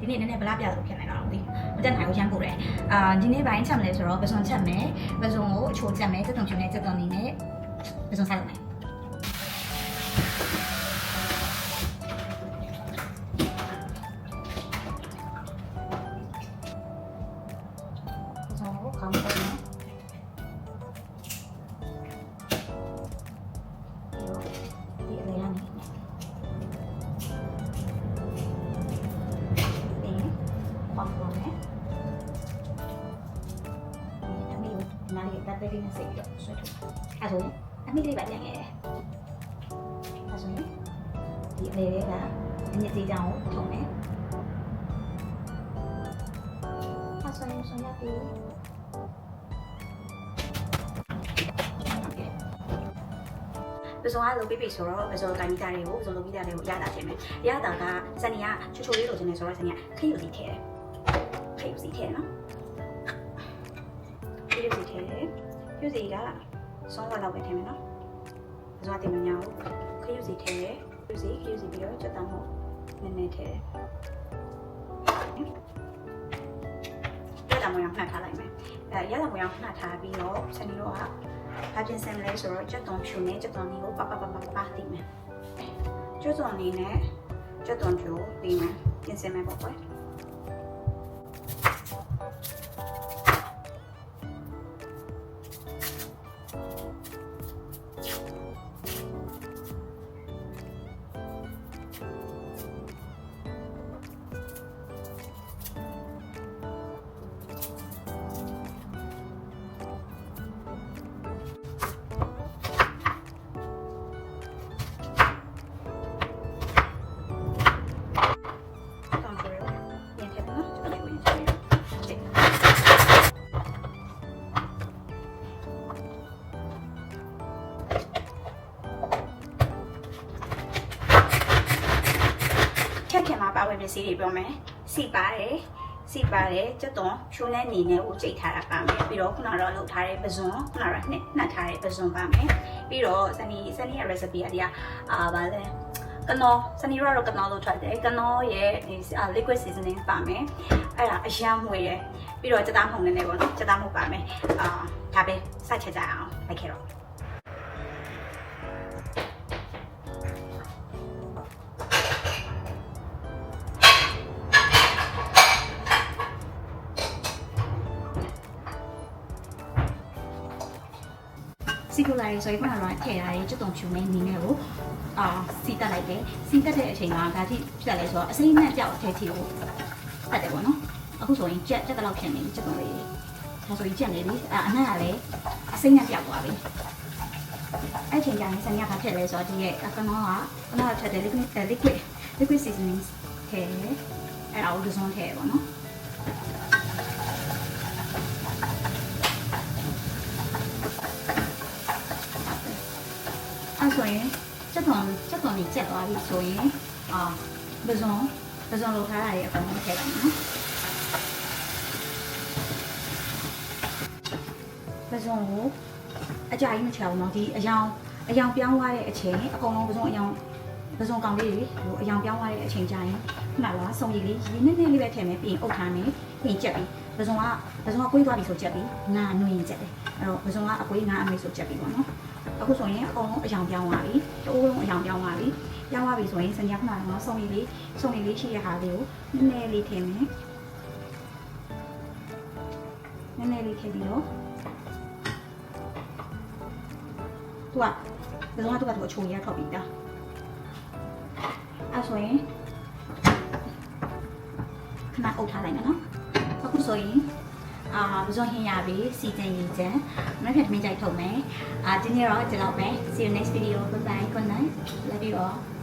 ဒီနေ့နည်းနည်းဗလားပြလို့ဖြစ်နေတော့မသိမတက်နိုင်ဘူးရမ်းပို့တယ်အာဒီနေ့ပိုင်းချက်မလဲဆိုတော့ပစုံချက်မယ်ပစုံကိုအချိုချက်မယ်တက်တုံဖြူနဲ့တက်တုံနေနဲ့ပစုံစားလုပ်မယ်ပစုံကိုကောင်းတ မေကိုနားလေးတက်တက်လေးနဲ့စိတ်ပြီးတော့ဆွဲထုတ်အဲဆိုရင်အမေလေးပဲပြန်ခဲ့တယ်အဲဆိုရင်ဒီအလေးလေးကအညစ်သေးချောင်းကိုထုံမယ်အဲဆိုရင်ဆုံးရပြီပစုံအားလုံးပြပြဆိုတော့ပစုံကိုင်းမိတာတွေကိုပစုံလုံးမိတာတွေကိုရတာပြင်မယ်ရတာကစနေကချိုချိုလေးလိုချင်နေဆိုတော့စနေကခရုစီထဲတယ်ခရုစီထဲနော်ခရုစီ ထဲတယ်ခရုစီကစောဝက်လောက်ပဲထည့်မယ်နော်ပစုံတင်မညာဘူးခရုစီထဲတယ်ခရုစီခရုစီပြီးတော့ချက်တမ်းမို့နည်းနည်းထဲတယ်ရတာမရမှတ်ထားလိုက်မယ်အဲရတာမရမှတ်ထားပြီးတော့စနေတော့ကဘာပြင်ဆင်မလဲဆိုတော့ကြက်သွန်ဖြူနဲ့ကြက်သွန်လေးကိုပပပပပတီးမယ်ကြက်သွန်လေးနဲ့ကြက်သွန်ဖြူကိုတီးမယ်ပြင်ဆင်မယ်ပေါ့ကွယ် ဝင်ပစ္စည်းတွေပြောမယ်စီပါတယ်စီပါတယ်ကြက်သွန်ဖြူနဲ့နေနဲ့ကိုကြိတ်ထားတာပါမယ်ပြီးတော့ခုနကတော့လုပ်ထားတဲ့ပဇွန်ခုနကတော့နှစ်နှက်ထားတဲ့ပဇွန်ပါမယ်ပြီးတော့စနီစနီရဲ့ recipe အရာအာဗာလဲကနော်စနီရောတော့ကနော်လို့ထွက်တယ်ကနော်ရဲ့ဒီ liquid seasoning ပါမယ်အဲ့ဒါအရန်မွေတယ်ပြီးတော့ကြက်သားမှုန်နေနေပေါ့နော်ကြက်သားမှုန်ပါမယ်အာဒါပဲစချက်ကြအောင်လိုက်ခဲ့တော့ စီကူလာရေးဆိုရင်ခုနကတော့ထည့်ထားတဲ့ကျွတ်တုံဖြူနဲ့နေနဲ့ကိုအာစီတက်လိုက်တယ်စီတက်တဲ့အချိန်မှာဒါကြည့်ဖြစ်တယ်ဆိုတော့အစိမ့်နဲ့ပြောက်ထဲချီကိုတက်တယ်ပေါ့နော်အခုဆိုရင်ကြက်ကြက်တော့ဖြစ်နေကျွတ်တုံလေးဒါဆိုရင်ကြက်နေပြီအအနက်ကလည်းအစိမ့်နဲ့ပြောက်သွားပြီအဲ့ချိန်ကျရင်စံရကဖြစ်လဲဆိုတော့ဒီရဲ့ကနောကကနောကဖြစ်တယ် liquid liquid liquid seasoning ထည့်တယ်အဲ့ဒါကိုဒဇွန်ထည့်ပေါ့နော် ဆိုရင်စက်သွန်စက်သွန်ကြီးကျက်သွားပြီဆိုရင်အာပဇွန်ပဇွန်လောက်ထားတာရဲ့အကုန်လုံးထည့်လိုက်မယ်နော်ပဇွန်ကိုအကြိုက်မချအောင်တော့ဒီအယောင်အယောင်ပြောင်းသွားတဲ့အချိန်အကုန်လုံးပဇွန်အယောင် ပဇွန်ကောင်လေးတွေဟိုအယောင်ပြောင်းသွားတဲ့အချိန်ကျရင်ခုနကစုံရည်လေးရင်းနေနေလေးပဲထည့်မယ်ပြီးရင်အုတ်ထားမယ်ပြီးရင်ကြက်ပြီပဇွန်ကပဇွန်ကကွေးသွားပြီဆိုကြက်ပြီငါနွေရင်ကြက်တယ်အဲ့တော့ပဇွန်ကအကွေးငါအမေဆိုကြက်ပြီပေါ့နော်အခုဆိုရင်အကုန်လုံးအယောင်ပြောင်းသွားပြီတိုးလုံးအယောင်ပြောင်းသွားပြီပြောင်းသွားပြီဆိုရင်စံရခဏကစုံရည်လေးစုံရည်လေးရှိတဲ့ဟာလေးကိုနည်းနည်းလေးထည့်မယ်နည်းနည်းလေးထည့်ပြီးတော့သူကဘယ်တော့မှသူကသူအချုံရထွက်ပြီးသား အဲဆိုရင်ခဏအုပ်ထားလိုက်မယ်နော်အခုဆိုရင်အာဘဇွန်ဟင်းရပြီစီတန်ရင်ချန်မနေ့ကတမင်ကြိုက်ထုတ်မယ်အာဒီနေ့တော့ဒီလောက်ပဲ see you next video bye bye good night love you all